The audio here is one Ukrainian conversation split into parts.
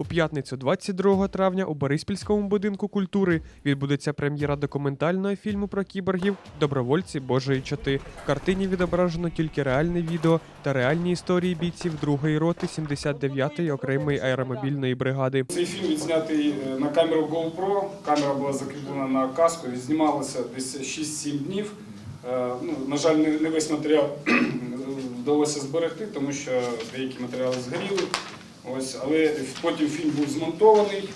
У п'ятницю, 22 травня, у Бориспільському будинку культури відбудеться прем'єра документального фільму про кіборгів Добровольці Божої чоти. В картині відображено тільки реальне відео та реальні історії бійців 2-ї роти 79-ї окремої аеромобільної бригади. Цей фільм відзнятий е, на камеру GoPro. Камера була закріплена на каску, знімалася десь 6-7 днів. Е, Ну, на жаль, не весь матеріал вдалося зберегти, тому що деякі матеріали згоріли. Ось, але потім фільм був змонтований.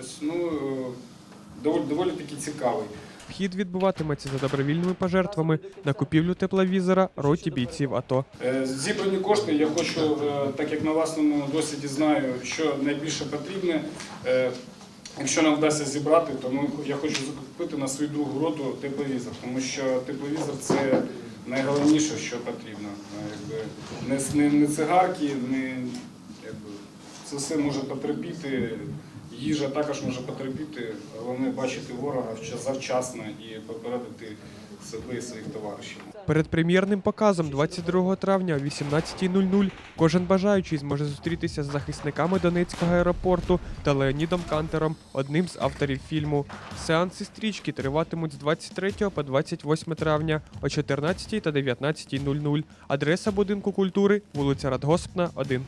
Ось, ну, е, доволі, доволі таки цікавий. Вхід відбуватиметься за добровільними пожертвами на купівлю тепловізора роті бійців АТО. Е, Зібрані кошти я хочу, е, так як на власному досвіді знаю, що найбільше потрібне. Якщо нам вдасться зібрати, то ми, я хочу закупити на свою другу роту тепловізор, тому що тепловізор це найголовніше, що потрібно. Якби, не, не, не цигарки, не, якби, це все може потерпіти. Їжа також може потерпіти, головне бачити ворога завчасно і попередити себе і своїх товаришів. Перед прем'єрним показом 22 травня о 18.00 кожен бажаючий зможе зустрітися з захисниками Донецького аеропорту та Леонідом Кантером, одним з авторів фільму. Сеанси стрічки триватимуть з 23 по 28 травня о 14 та 19.00. Адреса будинку культури вулиця Радгоспна, 1.